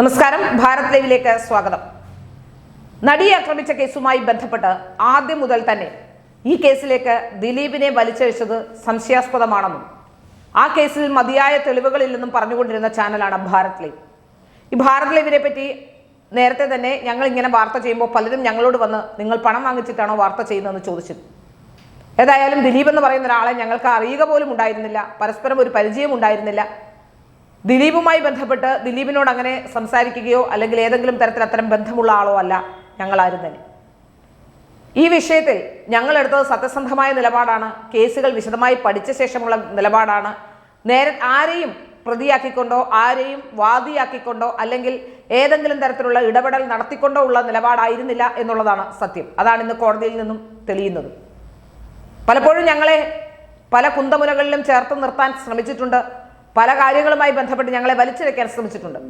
നമസ്കാരം. ഭാരത് ലൈവിലേക്ക് സ്വാഗതം. നടിയെ ആക്രമിച്ച കേസുമായി ബന്ധപ്പെട്ട് ആദ്യം മുതൽ തന്നെ ഈ കേസിലേക്ക് ദിലീപിനെ വലിച്ചഴിച്ചത് സംശയാസ്പദമാണെന്നും ആ കേസിൽ മതിയായ തെളിവുകളില്ലെന്നും പറഞ്ഞുകൊണ്ടിരുന്ന ചാനലാണ് ഭാരത് ലൈവ്. ഈ ഭാരത് ലൈവിനെ പറ്റി നേരത്തെ തന്നെ ഞങ്ങൾ ഇങ്ങനെ വാർത്ത ചെയ്യുമ്പോൾ പലരും ഞങ്ങളോട് വന്ന് നിങ്ങൾ പണം വാങ്ങിച്ചിട്ടാണോ വാർത്ത ചെയ്യുന്നതെന്ന് ചോദിച്ചിരുന്നു? ഏതായാലും ദിലീപ് എന്ന് പറയുന്ന ഒരാളെ ഞങ്ങൾക്ക് അറിയുക പോലും ഉണ്ടായിരുന്നില്ല. പരസ്പരം ഒരു പരിചയം ഉണ്ടായിരുന്നില്ല. ദിലീപുമായി ബന്ധപ്പെട്ട് ദിലീപിനോട് അങ്ങനെ സംസാരിക്കുകയോ അല്ലെങ്കിൽ ഏതെങ്കിലും തരത്തിൽ അത്തരം ബന്ധമുള്ള ആളോ അല്ല. ഞങ്ങളാരും തന്നെ. ഈ വിഷയത്തിൽ ഞങ്ങളെടുത്തത് സത്യസന്ധമായ നിലപാടാണ്. കേസുകൾ വിശദമായി പഠിച്ച ശേഷമുള്ള നിലപാടാണ്. നേരെ ആരെയും പ്രതിയാക്കിക്കൊണ്ടോ ആരെയും വാദിയാക്കിക്കൊണ്ടോ അല്ലെങ്കിൽ ഏതെങ്കിലും തരത്തിലുള്ള ഇടപെടൽ നടത്തിക്കൊണ്ടോ ഉള്ള നിലപാടായിരുന്നില്ല എന്നുള്ളതാണ് സത്യം. അതാണ് ഇന്ന് കോടതിയിൽ നിന്നും തെളിയുന്നത്. പലപ്പോഴും ഞങ്ങളെ പല കുന്തമുനകളിലും ചേർത്ത് നിർത്താൻ ശ്രമിച്ചിട്ടുണ്ട്. പല കാര്യങ്ങളുമായി ബന്ധപ്പെട്ട് ഞങ്ങളെ വലിച്ചിഴയ്ക്കാൻ ശ്രമിച്ചിട്ടുണ്ട്.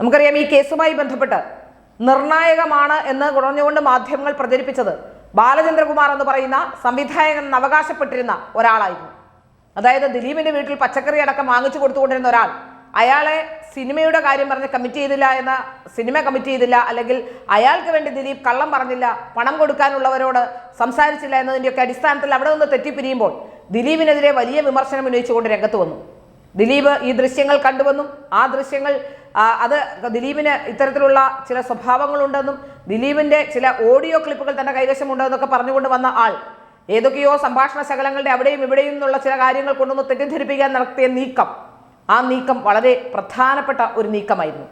നമുക്കറിയാം ഈ കേസുമായി ബന്ധപ്പെട്ട് നിർണായകമാണ് എന്ന് കുറഞ്ഞുകൊണ്ട് മാധ്യമങ്ങൾ പ്രചരിപ്പിച്ചത് ബാലചന്ദ്രകുമാർ എന്ന് പറയുന്ന സംവിധായകൻ എന്ന് അവകാശപ്പെട്ടിരുന്ന ഒരാളായിരുന്നു. അതായത് ദിലീപിന്റെ വീട്ടിൽ പച്ചക്കറി അടക്കം വാങ്ങിച്ചു കൊടുത്തുകൊണ്ടിരുന്ന ഒരാൾ. അയാളെ സിനിമയുടെ കാര്യം പറഞ്ഞ് കമ്മിറ്റ് ചെയ്തില്ല എന്ന സിനിമ കമ്മിറ്റ് ചെയ്തില്ല അല്ലെങ്കിൽ അയാൾക്ക് വേണ്ടി ദിലീപ് കള്ളം പറഞ്ഞില്ല പണം കൊടുക്കാനുള്ളവരോട് സംസാരിച്ചില്ല എന്നതിന്റെയൊക്കെ അടിസ്ഥാനത്തിൽ അവിടെ നിന്ന് തെറ്റിപ്പിരിയുമ്പോൾ ദിലീപിനെതിരെ വലിയ വിമർശനം ഉന്നയിച്ചുകൊണ്ട് രംഗത്ത് വന്നു. ദിലീപ് ഈ ദൃശ്യങ്ങൾ കണ്ടുവെന്നും ആ ദൃശ്യങ്ങൾ അത് ദിലീപിന് ഇത്തരത്തിലുള്ള ചില സ്വഭാവങ്ങളുണ്ടെന്നും ദിലീപിന്റെ ചില ഓഡിയോ ക്ലിപ്പുകൾ തന്റെ കൈവശമുണ്ടെന്നൊക്കെ പറഞ്ഞുകൊണ്ട് വന്ന ആൾ ഏതൊക്കെയോ സംഭാഷണ ശകലങ്ങളുടെ അവിടെയും ഇവിടെയും നിന്നുള്ള ചില കാര്യങ്ങൾ കൊണ്ടൊന്ന് തെറ്റിദ്ധരിപ്പിക്കാൻ നടത്തിയ നീക്കം ആ നീക്കം വളരെ പ്രധാനപ്പെട്ട ഒരു നീക്കമായിരുന്നു.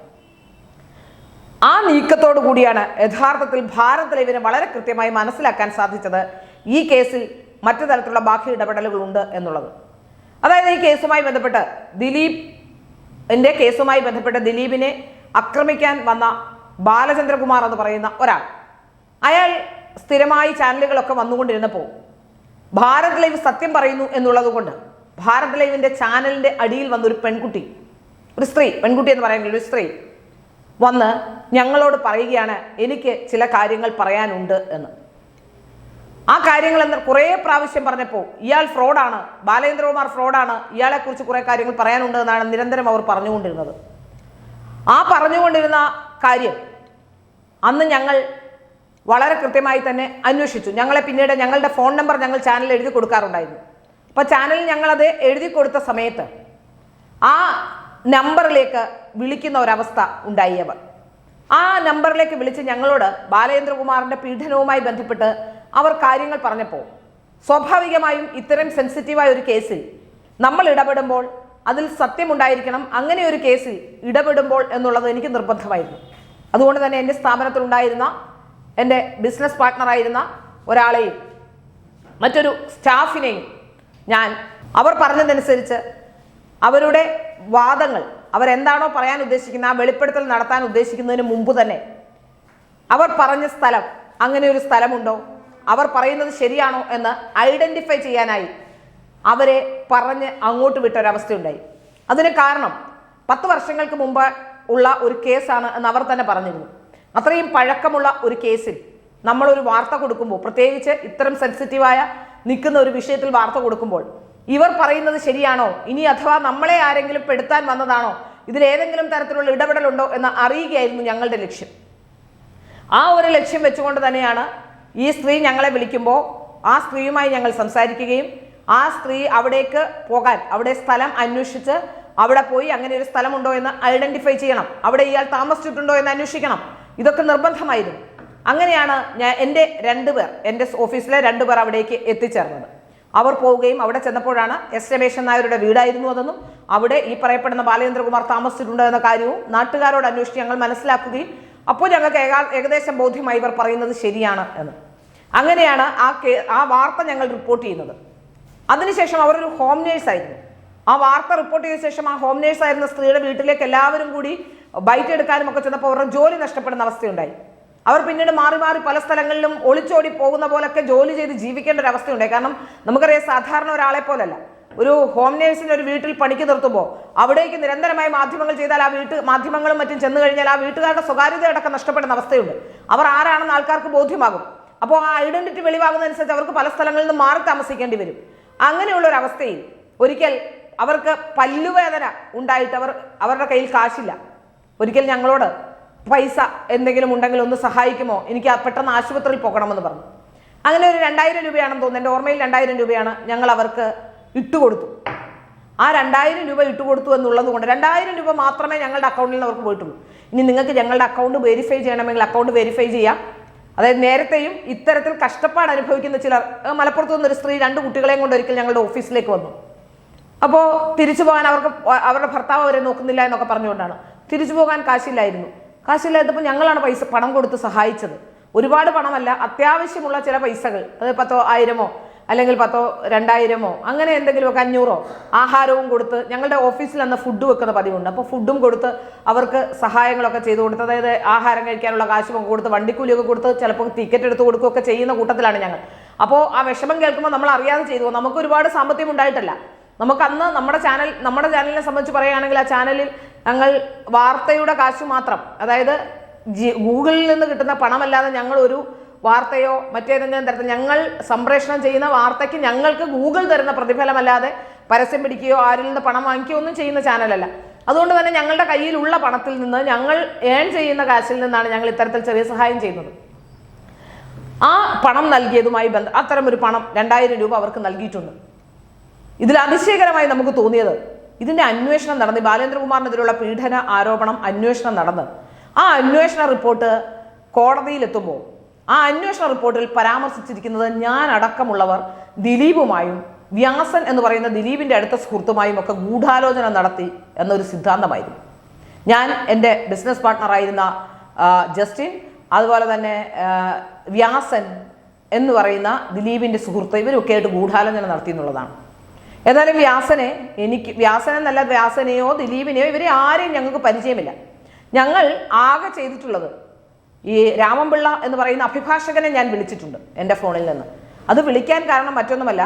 ആ നീക്കത്തോടു കൂടിയാണ് യഥാർത്ഥത്തിൽ ഭാരത് ലൈവിനെ വളരെ കൃത്യമായി മനസ്സിലാക്കാൻ സാധിച്ചത് ഈ കേസിൽ മറ്റു തരത്തിലുള്ള ബാക്കി ഇടപെടലുകളുണ്ട് എന്നുള്ളത്. അതായത് ഈ കേസുമായി ബന്ധപ്പെട്ട് ദിലീപ് എന്റെ കേസുമായി ബന്ധപ്പെട്ട് ദിലീപിനെ ആക്രമിക്കാൻ വന്ന ബാലചന്ദ്രകുമാർ എന്ന് പറയുന്ന ഒരാൾ. അയാൾ സ്ഥിരമായി ചാനലുകളൊക്കെ വന്നുകൊണ്ടിരുന്നപ്പോൾ ഭാരത് ലൈവ് സത്യം പറയുന്നു എന്നുള്ളത് കൊണ്ട് ഭാരത് ലൈവിന്റെ ചാനലിന്റെ അടിയിൽ വന്നൊരു പെൺകുട്ടി ഒരു സ്ത്രീ പെൺകുട്ടി എന്ന് പറയാൻ ഒരു സ്ത്രീ വന്ന് ഞങ്ങളോട് പറയുകയാണ് എനിക്ക് ചില കാര്യങ്ങൾ പറയാനുണ്ട് എന്ന്. ആ കാര്യങ്ങൾ എന്ന് കുറേ പ്രാവശ്യം പറഞ്ഞപ്പോൾ ഇയാൾ ഫ്രോഡാണ് ബാലേന്ദ്രകുമാർ ഫ്രോഡാണ് ഇയാളെക്കുറിച്ച് കുറേ കാര്യങ്ങൾ പറയാനുണ്ട് എന്നാണ് നിരന്തരം അവർ പറഞ്ഞുകൊണ്ടിരുന്നത്. ആ പറഞ്ഞുകൊണ്ടിരുന്ന കാര്യം അന്ന് ഞങ്ങൾ വളരെ കൃത്യമായി തന്നെ അന്വേഷിച്ചു. ഞങ്ങളെ പിന്നീട് ഞങ്ങളുടെ ഫോൺ നമ്പർ ഞങ്ങൾ ചാനലിൽ എഴുതി കൊടുക്കാറുണ്ടായിരുന്നു. അപ്പോൾ ചാനലിൽ അത് എഴുതി കൊടുത്ത സമയത്ത് ആ നമ്പറിലേക്ക് വിളിക്കുന്ന ഒരവസ്ഥ ഉണ്ടായി അവർ. ആ നമ്പറിലേക്ക് വിളിച്ച് ഞങ്ങളോട് ബാലേന്ദ്രകുമാറിന്റെ പീഡനവുമായി ബന്ധപ്പെട്ട് അവർ കാര്യങ്ങൾ പറഞ്ഞപ്പോൾ സ്വാഭാവികമായും ഇത്തരം സെൻസിറ്റീവായ ഒരു കേസിൽ നമ്മൾ ഇടപെടുമ്പോൾ അതിൽ സത്യമുണ്ടായിരിക്കണം അങ്ങനെ ഒരു കേസിൽ ഇടപെടുമ്പോൾ എന്നുള്ളത് എനിക്ക് നിർബന്ധമായിരുന്നു. അതുകൊണ്ട് തന്നെ എന്റെ സ്ഥാപനത്തിലുണ്ടായിരുന്ന എന്റെ ബിസിനസ് പാർട്ട്ണറായിരുന്ന ഒരാളെയും മറ്റൊരു സ്റ്റാഫിനെയും ഞാൻ അവർ പറഞ്ഞതനുസരിച്ച് അവരുടെ വാദങ്ങൾ അവരെന്താണോ പറയാൻ ഉദ്ദേശിക്കുന്ന ആ വെളിപ്പെടുത്തൽ നടത്താൻ ഉദ്ദേശിക്കുന്നതിന് മുമ്പ് തന്നെ അവർ പറഞ്ഞ സ്ഥലം അങ്ങനെ ഒരു സ്ഥലമുണ്ടോ? അവർ പറയുന്നത് ശരിയാണോ എന്ന് ഐഡന്റിഫൈ ചെയ്യാനായി അവരെ പറഞ്ഞ് അങ്ങോട്ട് വിട്ട വിട്ടൊരവസ്ഥയുണ്ടായി. അതിന് കാരണം പത്ത് വർഷങ്ങൾക്ക് മുമ്പ് ഉള്ള ഒരു കേസാണ് എന്ന് അവർ തന്നെ പറഞ്ഞിരുന്നു. അത്രയും പഴക്കമുള്ള ഒരു കേസിൽ നമ്മളൊരു വാർത്ത കൊടുക്കുമ്പോൾ പ്രത്യേകിച്ച് ഇത്തരം സെൻസിറ്റീവായ നിൽക്കുന്ന ഒരു വിഷയത്തിൽ വാർത്ത കൊടുക്കുമ്പോൾ ഇവർ പറയുന്നത് ശരിയാണോ? ഇനി അഥവാ നമ്മളെ ആരെങ്കിലും പെടുത്താൻ വന്നതാണോ? ഇതിലേതെങ്കിലും തരത്തിലുള്ള ഇടപെടലുണ്ടോ എന്ന് അറിയുകയായിരുന്നു ഞങ്ങളുടെ ലക്ഷ്യം. ആ ഒരു ലക്ഷ്യം വെച്ചുകൊണ്ട് തന്നെയാണ് ഈ സ്ത്രീ ഞങ്ങളെ വിളിക്കുമ്പോൾ ആ സ്ത്രീയുമായി ഞങ്ങൾ സംസാരിക്കുകയും ആ സ്ത്രീ അവിടേക്ക് പോകാൻ അവിടെ സ്ഥലം അന്വേഷിച്ച് അവിടെ പോയി അങ്ങനെ ഒരു സ്ഥലമുണ്ടോ എന്ന് ഐഡന്റിഫൈ ചെയ്യണം. അവിടെ ഇയാൾ താമസിച്ചിട്ടുണ്ടോ എന്ന് അന്വേഷിക്കണം. ഇതൊക്കെ നിർബന്ധമായിരുന്നു. അങ്ങനെയാണ് ഞാൻ എന്റെ രണ്ട് പേർ എന്റെ ഓഫീസിലെ രണ്ട് പേർ അവിടേക്ക് എത്തിച്ചേർന്നത്. അവർ പോവുകയും അവിടെ ചെന്നപ്പോഴാണ് എസ് രമേശൻ നായരുടെ വീടായിരുന്നു അതെന്നും അവിടെ ഈ പറയപ്പെടുന്ന ബാലേന്ദ്രകുമാർ താമസിച്ചിട്ടുണ്ട് എന്ന കാര്യവും നാട്ടുകാരോട് അന്വേഷിച്ച് ഞങ്ങൾ മനസ്സിലാക്കുകയും അപ്പോൾ ഞങ്ങൾക്ക് ഏകാ- ഏകദേശം ബോധ്യമായി ഇവർ പറയുന്നത് ശരിയാണ് എന്ന്. അങ്ങനെയാണ് ആ കേ ആ വാർത്ത ഞങ്ങൾ റിപ്പോർട്ട് ചെയ്യുന്നത്. അതിനുശേഷം അവർ ഒരു ഹോം നേഴ്സ് ആയിരുന്നു. ആ വാർത്ത റിപ്പോർട്ട് ചെയ്ത ശേഷം ആ ഹോം നേഴ്സ് ആയിരുന്ന സ്ത്രീയുടെ വീട്ടിലേക്ക് എല്ലാവരും കൂടി ബൈറ്റ് എടുക്കാനും ഒക്കെ ചെന്നപ്പോൾ അവരുടെ ജോലി നഷ്ടപ്പെടുന്ന അവസ്ഥയുണ്ടായി. അവർ പിന്നീട് മാറി മാറി പല സ്ഥലങ്ങളിലും ഒളിച്ചോടി പോകുന്ന പോലൊക്കെ ജോലി ചെയ്ത് ജീവിക്കേണ്ട ഒരു അവസ്ഥയുണ്ടായി. കാരണം നമുക്കറിയാം സാധാരണ ഒരാളെ പോലല്ല. ഒരു ഹോം നേഴ്സിനെ ഒരു വീട്ടിൽ പണിക്ക് നിർത്തുമ്പോൾ അവിടേക്ക് നിരന്തരമായി മാധ്യമങ്ങൾ ചെയ്താൽ ആ വീട്ട് മാധ്യമങ്ങളും മറ്റും ചെന്ന് കഴിഞ്ഞാൽ ആ വീട്ടുകാരുടെ സ്വകാര്യത അടക്കം നഷ്ടപ്പെടുന്ന അവസ്ഥയുണ്ട്. അവർ ആരാണെന്ന് ആൾക്കാർക്ക് ബോധ്യമാകും. അപ്പോൾ ആ ഐഡന്റിറ്റി വെളിവാകുന്നതനുസരിച്ച് അവർക്ക് പല സ്ഥലങ്ങളിൽ നിന്ന് മാറി താമസിക്കേണ്ടി വരും. അങ്ങനെയുള്ള ഒരു അവസ്ഥയിൽ ഒരിക്കൽ അവർക്ക് പല്ലുവേദന ഉണ്ടായിട്ട് അവർ അവരുടെ കയ്യിൽ കാശില്ല. ഒരിക്കൽ ഞങ്ങളോട് പൈസ എന്തെങ്കിലും ഉണ്ടെങ്കിൽ ഒന്ന് സഹായിക്കുമോ? എനിക്ക് പെട്ടെന്ന് ആശുപത്രിയിൽ പോകണമെന്ന് പറഞ്ഞു. അങ്ങനെ ഒരു രണ്ടായിരം രൂപയാണെന്ന് തോന്നുന്നു. എന്റെ ഓർമ്മയിൽ രണ്ടായിരം രൂപയാണ് ഞങ്ങൾ അവർക്ക് ഇട്ടുകൊടുത്തു. ആ രണ്ടായിരം രൂപ ഇട്ടുകൊടുത്തു എന്നുള്ളത് കൊണ്ട് രണ്ടായിരം രൂപ മാത്രമേ ഞങ്ങളുടെ അക്കൗണ്ടിൽ നിന്ന് അവർക്ക് പോയിട്ടുള്ളൂ. ഇനി നിങ്ങൾക്ക് ഞങ്ങളുടെ അക്കൗണ്ട് വെരിഫൈ ചെയ്യണമെങ്കിൽ അക്കൗണ്ട് വെരിഫൈ ചെയ്യാം. അതായത് നേരത്തെയും ഇത്തരത്തിൽ കഷ്ടപ്പാട് അനുഭവിക്കുന്ന ചിലർ മലപ്പുറത്ത് നിന്നൊരു സ്ത്രീ രണ്ട് കുട്ടികളെയും കൊണ്ട് ഒരിക്കൽ ഞങ്ങളുടെ ഓഫീസിലേക്ക് വന്നു. അപ്പോൾ തിരിച്ചു പോകാൻ അവർക്ക് അവരുടെ ഭർത്താവ് അവരെ നോക്കുന്നില്ല എന്നൊക്കെ പറഞ്ഞുകൊണ്ടാണ്. തിരിച്ചു പോകാൻ കാശില്ലായിരുന്നു. കാശില്ലാത്തപ്പോൾ ഞങ്ങളാണ് പൈസ പണം കൊടുത്ത് സഹായിച്ചത്. ഒരുപാട് പണമല്ല അത്യാവശ്യമുള്ള ചില പൈസകൾ അത് പത്തോ ആയിരമോ അല്ലെങ്കിൽ പത്തോ രണ്ടായിരമോ അങ്ങനെ എന്തെങ്കിലുമൊക്കെ അഞ്ഞൂറോ ആഹാരവും കൊടുത്ത് ഞങ്ങളുടെ ഓഫീസിൽ അന്ന് ഫുഡ് വെക്കുന്ന പതിവുണ്ട്. അപ്പോൾ ഫുഡും കൊടുത്ത് അവർക്ക് സഹായങ്ങളൊക്കെ ചെയ്തു കൊടുത്ത് അതായത് ആഹാരം കഴിക്കാനുള്ള കാശും ഒക്കെ കൊടുത്ത് വണ്ടിക്കൂലിയൊക്കെ കൊടുത്ത് ചിലപ്പോൾ ടിക്കറ്റ് എടുത്ത് കൊടുക്കുകയൊക്കെ ചെയ്യുന്ന കൂട്ടത്തിലാണ് ഞങ്ങൾ. അപ്പോൾ ആ വിഷമം കേൾക്കുമ്പോൾ നമ്മൾ അറിയാതെ ചെയ്തു. നമുക്ക് ഒരുപാട് സാമ്പത്തികം ഉണ്ടായിട്ടല്ല. നമുക്ക് അന്ന് നമ്മുടെ ചാനൽ നമ്മുടെ ചാനലിനെ സംബന്ധിച്ച് പറയുകയാണെങ്കിൽ ആ ചാനലിൽ ഞങ്ങൾ വാർത്തയുടെ കാശ് മാത്രം അതായത് ഗൂഗിളിൽ നിന്ന് കിട്ടുന്ന പണമല്ലാതെ ഞങ്ങളൊരു വാർത്തയോ മറ്റേതെങ്കിലും തരത്തിൽ ഞങ്ങൾ സംപ്രേഷണം ചെയ്യുന്ന വാർത്തയ്ക്ക് ഞങ്ങൾക്ക് ഗൂഗിൾ തരുന്ന പ്രതിഫലമല്ലാതെ പരസ്യം പിടിക്കുകയോ ആരിൽ നിന്ന് പണം വാങ്ങിക്കുകയോ ഒന്നും ചെയ്യുന്ന ചാനലല്ല അതുകൊണ്ട് തന്നെ ഞങ്ങളുടെ കയ്യിലുള്ള പണത്തിൽ നിന്ന് ഞങ്ങൾ ഏൺ ചെയ്യുന്ന കാശിൽ നിന്നാണ് ഞങ്ങൾ ഇത്തരത്തിൽ ചെറിയ സഹായം ചെയ്യുന്നത്. ആ പണം നൽകിയതുമായി ബന്ധ അത്തരം ഒരു പണം രണ്ടായിരം രൂപ അവർക്ക് നൽകിയിട്ടുണ്ട്. ഇതിൽ അതിശയകരമായി നമുക്ക് തോന്നിയത് ഇതിന്റെ അന്വേഷണം നടന്ന് ബാലേന്ദ്രകുമാറിനെതിരെയുള്ള പീഡന ആരോപണം അന്വേഷണം നടന്ന്. ആ അന്വേഷണ റിപ്പോർട്ട് കോടതിയിലെത്തുമ്പോൾ ആ അന്വേഷണ റിപ്പോർട്ടിൽ പരാമർശിച്ചിരിക്കുന്നത് ഞാൻ അടക്കമുള്ളവർ ദിലീപുമായും വ്യാസൻ എന്ന് പറയുന്ന ദിലീപിന്റെ അടുത്ത സുഹൃത്തുമായും ഒക്കെ ഗൂഢാലോചന നടത്തി എന്നൊരു സിദ്ധാന്തമായിരുന്നു. ഞാൻ എന്റെ ബിസിനസ് പാർട്ട്ണറായിരുന്ന ജസ്റ്റിൻ അതുപോലെ തന്നെ വ്യാസൻ എന്ന് പറയുന്ന ദിലീപിന്റെ സുഹൃത്ത് ഇവരൊക്കെ ആയിട്ട് ഗൂഢാലോചന നടത്തി എന്നുള്ളതാണ്. ഏതായാലും വ്യാസനെ എനിക്ക് വ്യാസനെന്നല്ല വ്യാസനെയോ ദിലീപിനെയോ ഇവരെ ആരെയും ഞങ്ങൾക്ക് പരിചയമില്ല. ഞങ്ങൾ ആകെ ചെയ്തിട്ടുള്ളത് ഈ രാമൻപിള്ള എന്ന് പറയുന്ന അഭിഭാഷകനെ ഞാൻ വിളിച്ചിട്ടുണ്ട് എന്റെ ഫോണിൽ നിന്ന്. അത് വിളിക്കാൻ കാരണം മറ്റൊന്നുമല്ല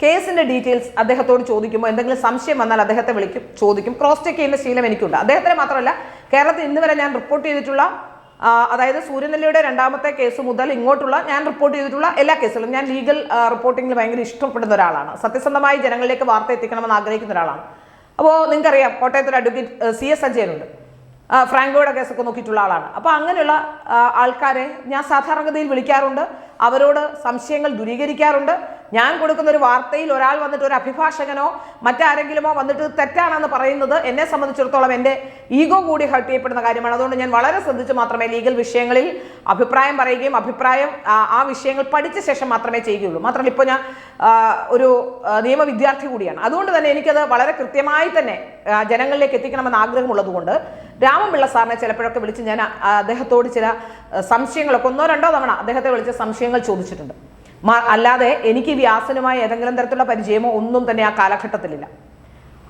കേസിന്റെ ഡീറ്റെയിൽസ് അദ്ദേഹത്തോട് ചോദിക്കുമ്പോൾ എന്തെങ്കിലും സംശയം വന്നാൽ അദ്ദേഹത്തെ വിളിക്കും ചോദിക്കും. ക്രോസ് ചെക്ക് ചെയ്യുന്ന ശീലം എനിക്കുണ്ട്. അദ്ദേഹത്തിന് മാത്രമല്ല കേരളത്തിൽ ഇന്ന് വരെ ഞാൻ റിപ്പോർട്ട് ചെയ്തിട്ടുള്ള അതായത് സൂര്യനെല്ലിയുടെ രണ്ടാമത്തെ കേസ് മുതൽ ഇങ്ങോട്ടുള്ള ഞാൻ റിപ്പോർട്ട് ചെയ്തിട്ടുള്ള എല്ലാ കേസുകളും ഞാൻ ലീഗൽ റിപ്പോർട്ടിങ്ങിൽ ഭയങ്കര ഇഷ്ടപ്പെടുന്ന ഒരാളാണ്. സത്യസന്ധമായി ജനങ്ങളിലേക്ക് വാർത്ത എത്തിക്കണമെന്ന് ആഗ്രഹിക്കുന്ന ഒരാളാണ്. അപ്പോൾ നിങ്ങൾക്കറിയാം കോട്ടയത്തൊരു അഡ്വക്കേറ്റ് സി എസ് സഞ്ജയനുണ്ട് ആ, ഫ്രാങ്കോയുടെ കേസൊക്കെ നോക്കിയിട്ടുള്ള ആളാണ്. അപ്പോൾ അങ്ങനെയുള്ള ആൾക്കാരെ ഞാൻ സാധാരണഗതിയിൽ വിളിക്കാറുണ്ട്. അവരോട് സംശയങ്ങൾ ദൂരീകരിക്കാറുണ്ട്. ഞാൻ കൊടുക്കുന്ന ഒരു വാർത്തയിൽ ഒരാൾ വന്നിട്ട് ഒരു അഭിഭാഷകനോ മറ്റാരെങ്കിലുമോ വന്നിട്ട് തെറ്റാണെന്ന് പറയുന്നത് എന്നെ സംബന്ധിച്ചിടത്തോളം എന്റെ ഈഗോ കൂടി ഹർട്ട് ചെയ്യപ്പെടുന്ന കാര്യമാണ്. അതുകൊണ്ട് ഞാൻ വളരെ ശ്രദ്ധിച്ച് മാത്രമേ ലീഗൽ വിഷയങ്ങളിൽ അഭിപ്രായം പറയുകയും അഭിപ്രായം ആ, വിഷയങ്ങൾ പഠിച്ച ശേഷം മാത്രമേ ചെയ്യുകയുള്ളൂ. മാത്രമല്ല ഇപ്പോൾ ഞാൻ ഒരു നിയമ വിദ്യാർത്ഥി കൂടിയാണ്. അതുകൊണ്ട് തന്നെ എനിക്കത് വളരെ കൃത്യമായി തന്നെ ജനങ്ങളിലേക്ക് എത്തിക്കണമെന്ന് ആഗ്രഹമുള്ളതുകൊണ്ട് രാമൻപിള്ള സാറിനെ ചിലപ്പോഴൊക്കെ വിളിച്ച് ഞാൻ അദ്ദേഹത്തോട് ചില സംശയങ്ങളൊക്കെ ഒന്നോ രണ്ടോ തവണ അദ്ദേഹത്തെ വിളിച്ച് സംശയങ്ങൾ ചോദിച്ചിട്ടുണ്ട്. അല്ലാതെ എനിക്ക് വ്യാസനുമായി ഏതെങ്കിലും തരത്തിലുള്ള പരിചയമോ ഒന്നും തന്നെ ആ കാലഘട്ടത്തിലില്ല.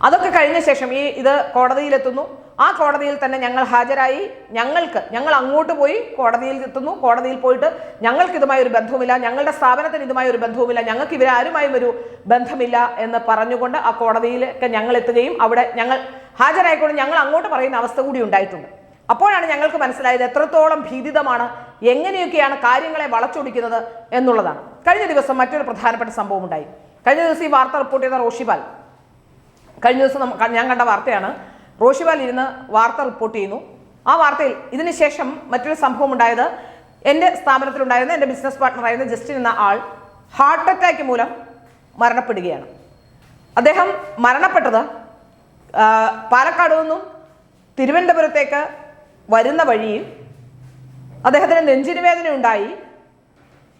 അതൊക്കെ കഴിഞ്ഞ ശേഷം ഈ ഇത് കോടതിയിലെത്തുന്നു. ആ കോടതിയിൽ തന്നെ ഞങ്ങൾ ഹാജരായി. ഞങ്ങൾക്ക് ഞങ്ങൾ അങ്ങോട്ട് പോയി കോടതിയിൽ എത്തുന്നു. കോടതിയിൽ പോയിട്ട് ഞങ്ങൾക്ക് ഇതുമായി ഒരു ബന്ധവുമില്ല. ഞങ്ങളുടെ സ്ഥാപനത്തിന് ഇതുമായി ഒരു ബന്ധവുമില്ല. ഞങ്ങൾക്ക് ഇവരാരുമായും ഒരു ബന്ധമില്ല എന്ന് പറഞ്ഞുകൊണ്ട് ആ കോടതിയിലൊക്കെ ഞങ്ങൾ എത്തുകയും അവിടെ ഞങ്ങൾ ഹാജരായിക്കൊണ്ട് ഞങ്ങൾ അങ്ങോട്ട് പറയുന്ന അവസ്ഥ കൂടി ഉണ്ടായിട്ടുണ്ട്. അപ്പോഴാണ് ഞങ്ങൾക്ക് മനസ്സിലായത് എത്രത്തോളം ഭീതിതമാണ് എങ്ങനെയൊക്കെയാണ് കാര്യങ്ങളെ വളച്ചൊടിക്കുന്നത് എന്നുള്ളതാണ്. കഴിഞ്ഞ ദിവസം മറ്റൊരു പ്രധാനപ്പെട്ട സംഭവം ഉണ്ടായി. കഴിഞ്ഞ ദിവസം ഈ വാർത്ത റിപ്പോർട്ട് ചെയ്ത റോഷിപാൽ. കഴിഞ്ഞ ദിവസം ഞാൻ കണ്ട വാർത്തയാണ് റോഷിപാൽ ഇരുന്ന് വാർത്ത റിപ്പോർട്ട് ചെയ്യുന്നു. ആ വാർത്തയിൽ ഇതിനുശേഷം മറ്റൊരു സംഭവം ഉണ്ടായത് എന്റെ സ്ഥാപനത്തിലുണ്ടായിരുന്ന എന്റെ ബിസിനസ് പാർട്ട്ണറായിരുന്ന ജസ്റ്റിൻ എന്ന ആൾ ഹാർട്ട് അറ്റാക്ക് മൂലം മരണപ്പെടുകയാണ്. അദ്ദേഹം മരണപ്പെട്ടത് പാലക്കാട് നിന്നും തിരുവനന്തപുരത്തേക്ക് വരുന്ന വഴിയിൽ അദ്ദേഹത്തിന് നെഞ്ചിന് വേദന ഉണ്ടായി.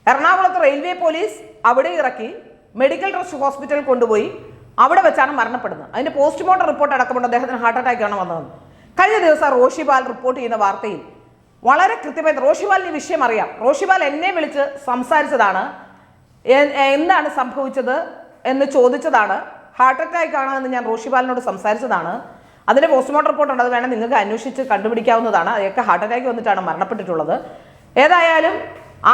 എറണാകുളത്ത് റെയിൽവേ പോലീസ് അവിടെ ഇറക്കി മെഡിക്കൽ ട്രസ്റ്റ് ഹോസ്പിറ്റലിൽ കൊണ്ടുപോയി. അവിടെ വെച്ചാണ് മരണപ്പെടുന്നത്. അതിന്റെ പോസ്റ്റ്മോർട്ടം റിപ്പോർട്ട് അടക്കമുണ്ട് അദ്ദേഹത്തിന് ഹാർട്ട് അറ്റാക്ക് ആണ് വന്നതെന്ന്. കഴിഞ്ഞ ദിവസം റോഷിപാൽ റിപ്പോർട്ട് ചെയ്യുന്ന വാർത്തയിൽ വളരെ കൃത്യമായി റോഷിപാലിന് വിഷയം അറിയാം. റോഷിപാൽ എന്നെ വിളിച്ച് സംസാരിച്ചതാണ്. എന്താണ് സംഭവിച്ചത് എന്ന് ചോദിച്ചതാണ്. ഹാർട്ട് അറ്റാക്ക് ആണ് എന്ന് ഞാൻ റോഷിപാലിനോട് സംസാരിച്ചതാണ്. അതിന് പോസ്റ്റ്മോർട്ടം റിപ്പോർട്ട് ഉണ്ട്. അത് വേണം നിങ്ങൾക്ക് അന്വേഷിച്ച് കണ്ടുപിടിക്കാവുന്നതാണ്. അതൊക്കെ ഹാർട്ട് അറ്റാക്ക് വന്നിട്ടാണ് മരണപ്പെട്ടിട്ടുള്ളത്. ഏതായാലും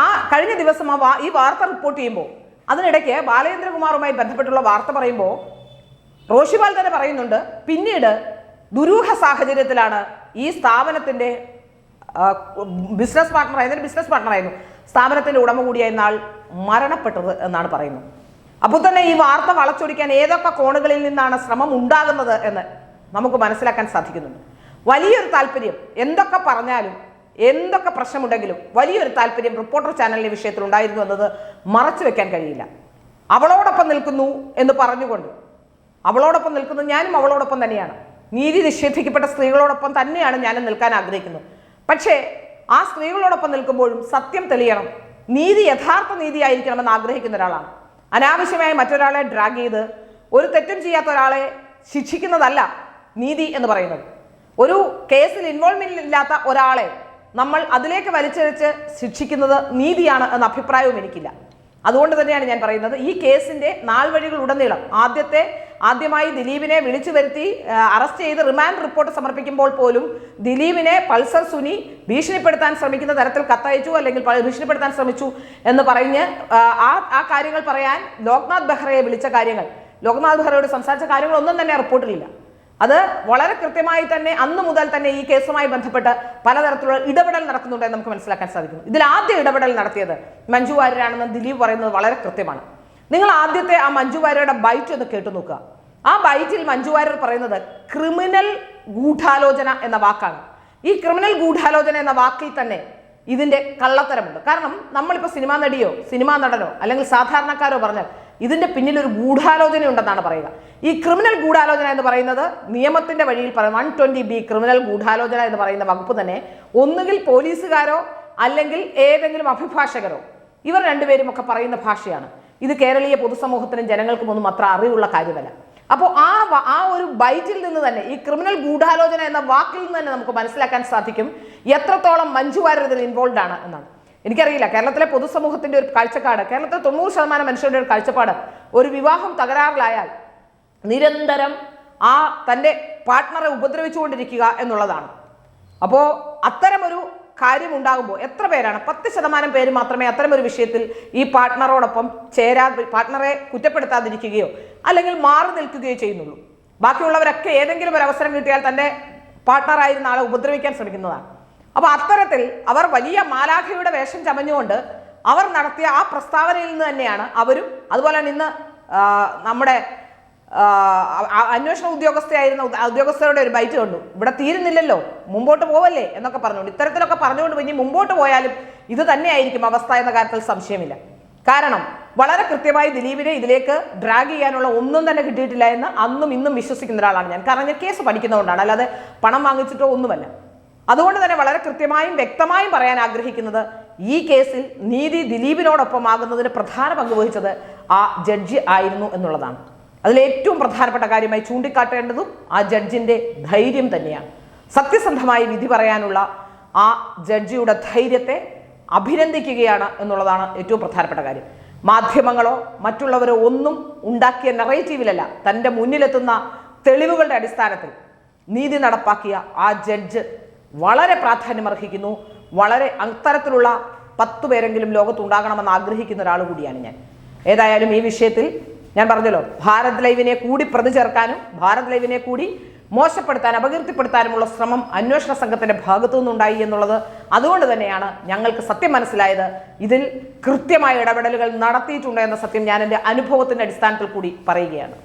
ആ കഴിഞ്ഞ ദിവസം ആ ഈ വാർത്ത റിപ്പോർട്ട് ചെയ്യുമ്പോൾ അതിനിടയ്ക്ക് ബാലേന്ദ്രകുമാറുമായി ബന്ധപ്പെട്ടുള്ള വാർത്ത പറയുമ്പോൾ റോഷിപാൽ തന്നെ പറയുന്നുണ്ട് പിന്നീട് ദുരൂഹ സാഹചര്യത്തിലാണ് ഈ സ്ഥാപനത്തിന്റെ ബിസിനസ് പാർട്ണർ ആയിരുന്നു ബിസിനസ് പാർട്ണർ ആയിരുന്നു. സ്ഥാപനത്തിന്റെ ഉടമ കൂടിയായിരുന്ന ആൾ മരണപ്പെട്ടത് എന്നാണ് പറയുന്നത്. അപ്പോൾ തന്നെ ഈ വാർത്ത വളച്ചൊടിക്കാൻ ഏതൊക്കെ കോണുകളിൽ നിന്നാണ് ശ്രമം ഉണ്ടാകുന്നത് എന്ന് നമുക്ക് മനസ്സിലാക്കാൻ സാധിക്കുന്നുണ്ട്. വലിയൊരു താല്പര്യം എന്തൊക്കെ പറഞ്ഞാലും എന്തൊക്കെ പ്രശ്നമുണ്ടെങ്കിലും വലിയൊരു താല്പര്യം റിപ്പോർട്ടർ ചാനലിന്റെ വിഷയത്തിൽ ഉണ്ടായിരുന്നു എന്നത് മറച്ചു വെക്കാൻ കഴിയില്ല. അവളോടൊപ്പം നിൽക്കുന്നു എന്ന് പറഞ്ഞുകൊണ്ട് അവളോടൊപ്പം നിൽക്കുന്നു ഞാനും അവളോടൊപ്പം തന്നെയാണ്. നീതി നിഷേധിക്കപ്പെട്ട സ്ത്രീകളോടൊപ്പം തന്നെയാണ് ഞാനും നിൽക്കാൻ ആഗ്രഹിക്കുന്നത്. പക്ഷേ ആ സ്ത്രീകളോടൊപ്പം നിൽക്കുമ്പോഴും സത്യം തെളിയണം. നീതി യഥാർത്ഥ നീതി ആയിരിക്കണമെന്ന് ആഗ്രഹിക്കുന്ന ഒരാളാണ്. അനാവശ്യമായി മറ്റൊരാളെ ഡ്രാഗ് ചെയ്ത് ഒരു തെറ്റും ചെയ്യാത്ത ഒരാളെ ശിക്ഷിക്കുന്നതല്ല നീതി എന്ന് പറയുന്നത്. ഒരു കേസിൽ ഇൻവോൾവ്മെന്റ് ഇല്ലാത്ത ഒരാളെ നമ്മൾ അതിലേക്ക് വലിച്ചഴിച്ച് ശിക്ഷിക്കുന്നത് നീതിയാണ് എന്ന അഭിപ്രായവും എനിക്കില്ല. അതുകൊണ്ട് തന്നെയാണ് ഞാൻ പറയുന്നത് ഈ കേസിന്റെ നാൾവഴികൾ ഉടനീളം. ആദ്യത്തെ ആദ്യമായി ദിലീപിനെ വിളിച്ചു വരുത്തി അറസ്റ്റ് ചെയ്ത് റിമാൻഡ് റിപ്പോർട്ട് സമർപ്പിക്കുമ്പോൾ പോലും ദിലീപിനെ പൾസർ സുനി ഭീഷണിപ്പെടുത്താൻ ശ്രമിക്കുന്ന തരത്തിൽ കത്തയച്ചു അല്ലെങ്കിൽ ഭീഷണിപ്പെടുത്താൻ ശ്രമിച്ചു എന്ന് പറഞ്ഞ് ആ, ആ കാര്യങ്ങൾ പറയാൻ ലോക്നാഥ് ബെഹ്റയെ വിളിച്ച കാര്യങ്ങൾ. ലോക്നാഥ് ബെഹ്റയോട് സംസാരിച്ച കാര്യങ്ങളൊന്നും തന്നെ റിപ്പോർട്ടിലില്ല. അത് വളരെ കൃത്യമായി തന്നെ അന്ന് മുതൽ തന്നെ ഈ കേസുമായി ബന്ധപ്പെട്ട് പലതരത്തിലുള്ള ഇടപെടൽ നടക്കുന്നുണ്ടെന്ന് നമുക്ക് മനസ്സിലാക്കാൻ സാധിക്കും ഇതിൽ ആദ്യ ഇടപെടൽ നടത്തിയത് മഞ്ജു വാര്യരാണെന്ന് ദിലീപ് പറയുന്നത് വളരെ കൃത്യമാണ്. നിങ്ങൾ ആദ്യത്തെ ആ മഞ്ജു വാര്യരുടെ ബൈറ്റ് ഒന്ന് കേട്ടു നോക്കുക. ആ ബൈറ്റിൽ മഞ്ജു വാര്യർ പറയുന്നത് ക്രിമിനൽ ഗൂഢാലോചന എന്ന വാക്കാണ്. ഈ ക്രിമിനൽ ഗൂഢാലോചന എന്ന വാക്കിൽ തന്നെ ഇതിന്റെ കള്ളത്തരമുണ്ട്. കാരണം നമ്മളിപ്പോൾ സിനിമാ നടിയോ സിനിമാ നടനോ അല്ലെങ്കിൽ സാധാരണക്കാരോ പറഞ്ഞാൽ ഇതിന്റെ പിന്നിൽ ഒരു ഗൂഢാലോചന ഉണ്ടെന്നാണ് പറയുക. ഈ ക്രിമിനൽ ഗൂഢാലോചന എന്ന് പറയുന്നത് നിയമത്തിന്റെ വഴിയിൽ പറയുന്ന വൺ ട്വന്റി ബി ക്രിമിനൽ ഗൂഢാലോചന എന്ന് പറയുന്ന വകുപ്പ് തന്നെ ഒന്നുകിൽ പോലീസുകാരോ അല്ലെങ്കിൽ ഏതെങ്കിലും അഭിഭാഷകരോ ഇവർ രണ്ടുപേരും ഒക്കെ പറയുന്ന ഭാഷയാണ്. ഇത് കേരളീയ പൊതുസമൂഹത്തിനും ജനങ്ങൾക്കും ഒന്നും അത്ര അറിവുള്ള കാര്യമല്ല. അപ്പോൾ ആ ആ ഒരു ബൈറ്റിൽ നിന്ന് തന്നെ ഈ ക്രിമിനൽ ഗൂഢാലോചന എന്ന വാക്കിൽ നിന്ന് തന്നെ നമുക്ക് മനസ്സിലാക്കാൻ സാധിക്കും എത്രത്തോളം മഞ്ജു വാര്യർ ഇതിൽ ഇൻവോൾവ് ആണ് എന്നാണ്. എനിക്കറിയില്ല കേരളത്തിലെ പൊതുസമൂഹത്തിന്റെ ഒരു കാഴ്ചപ്പാട് കേരളത്തിലെ തൊണ്ണൂറ് ശതമാനം മനുഷ്യരുടെ ഒരു കാഴ്ചപ്പാട് ഒരു വിവാഹം തകരാറിലായാൽ നിരന്തരം ആ തന്റെ പാർട്ട്ണറെ ഉപദ്രവിച്ചുകൊണ്ടിരിക്കുക എന്നുള്ളതാണ്. അപ്പോൾ അത്തരമൊരു കാര്യം ഉണ്ടാകുമ്പോൾ എത്ര പേരാണ്? പത്ത് ശതമാനം പേര് മാത്രമേ അത്തരമൊരു വിഷയത്തിൽ ഈ പാർട്ട്ണറോടൊപ്പം ചേരാ പാർട്ട്ണറെ കുറ്റപ്പെടുത്താതിരിക്കുകയോ അല്ലെങ്കിൽ മാറി നിൽക്കുകയോ ചെയ്യുന്നുള്ളൂ. ബാക്കിയുള്ളവരൊക്കെ ഏതെങ്കിലും ഒരു അവസരം കിട്ടിയാൽ തന്റെ പാർട്ട്ണറായിരുന്ന ആളെ ഉപദ്രവിക്കാൻ ശ്രമിക്കുന്നതാണ്. അപ്പോൾ അത്തരത്തിൽ അവർ വലിയ മാലാഖയുടെ വേഷം ചമഞ്ഞുകൊണ്ട് അവർ നടത്തിയ ആ പ്രസ്താവനയിൽ നിന്ന് തന്നെയാണ് അവരും അതുപോലെ തന്നെ ഇന്ന് നമ്മുടെ അന്വേഷണ ഉദ്യോഗസ്ഥയായിരുന്ന ഉദ്യോഗസ്ഥരോട് ഒരു ബൈറ്റ് കണ്ടു. ഇവിടെ തീരുന്നില്ലല്ലോ. മുമ്പോട്ട് പോവല്ലേ എന്നൊക്കെ പറഞ്ഞുകൊണ്ട് ഇത്തരത്തിലൊക്കെ പറഞ്ഞുകൊണ്ട് ഇനി മുമ്പോട്ട് പോയാലും ഇത് തന്നെയായിരിക്കും അവസ്ഥ എന്ന കാര്യത്തിൽ സംശയമില്ല. കാരണം വളരെ കൃത്യമായി ദിലീപിനെ ഇതിലേക്ക് ഡ്രാഗ് ചെയ്യാനുള്ള ഒന്നും തന്നെ കിട്ടിയിട്ടില്ല എന്ന് അന്നും ഇന്നും വിശ്വസിക്കുന്ന ഒരാളാണ് ഞാൻ. കാരണം ഞാൻ കേസ് പഠിക്കുന്നതുകൊണ്ടാണ്. അല്ലാതെ പണം വാങ്ങിച്ചിട്ടോ ഒന്നുമല്ല. അതുകൊണ്ട് തന്നെ വളരെ കൃത്യമായും വ്യക്തമായും പറയാൻ ആഗ്രഹിക്കുന്നത് ഈ കേസിൽ നീതി ദിലീപിനോടൊപ്പം ആകുന്നതിന് പ്രധാന പങ്ക് വഹിച്ചത് ആ ജഡ്ജി ആയിരുന്നു എന്നുള്ളതാണ്. അതിൽ ഏറ്റവും പ്രധാനപ്പെട്ട കാര്യമായി ചൂണ്ടിക്കാട്ടേണ്ടതും ആ ജഡ്ജിന്റെ ധൈര്യം തന്നെയാണ്. സത്യസന്ധമായി വിധി പറയാനുള്ള ആ ജഡ്ജിയുടെ ധൈര്യത്തെ അഭിനന്ദിക്കുകയാണ് എന്നുള്ളതാണ് ഏറ്റവും പ്രധാനപ്പെട്ട കാര്യം. മാധ്യമങ്ങളോ മറ്റുള്ളവരോ ഒന്നും ഉണ്ടാക്കിയ നെറേറ്റീവിലല്ല തന്റെ മുന്നിലെത്തുന്ന തെളിവുകളുടെ അടിസ്ഥാനത്തിൽ നീതി നടപ്പാക്കിയ ആ ജഡ്ജ് വളരെ പ്രാധാന്യമർഹിക്കുന്നു. വളരെ അത്തരത്തിലുള്ള പത്തു പേരെങ്കിലും ലോകത്തുണ്ടാകണമെന്ന് ആഗ്രഹിക്കുന്ന ഒരാൾ കൂടിയാണ് ഞാൻ. ഏതായാലും ഈ വിഷയത്തിൽ ഞാൻ പറഞ്ഞല്ലോ ഭാരത് ലൈവിനെ കൂടി പ്രതി ചേർക്കാനും ഭാരത് ലൈവിനെ കൂടി മോശപ്പെടുത്താൻ അപകീർത്തിപ്പെടുത്താനുമുള്ള ശ്രമം അന്വേഷണ സംഘത്തിന്റെ ഭാഗത്തു നിന്നുണ്ടായി എന്നുള്ളത് അതുകൊണ്ട് തന്നെയാണ് ഞങ്ങൾക്ക് സത്യം മനസ്സിലായത്. ഇതിൽ കൃത്യമായ ഇടപെടലുകൾ നടത്തിയിട്ടുണ്ട് എന്ന സത്യം ഞാൻ എന്റെ അനുഭവത്തിന്റെ അടിസ്ഥാനത്തിൽ കൂടി പറയുകയാണ്.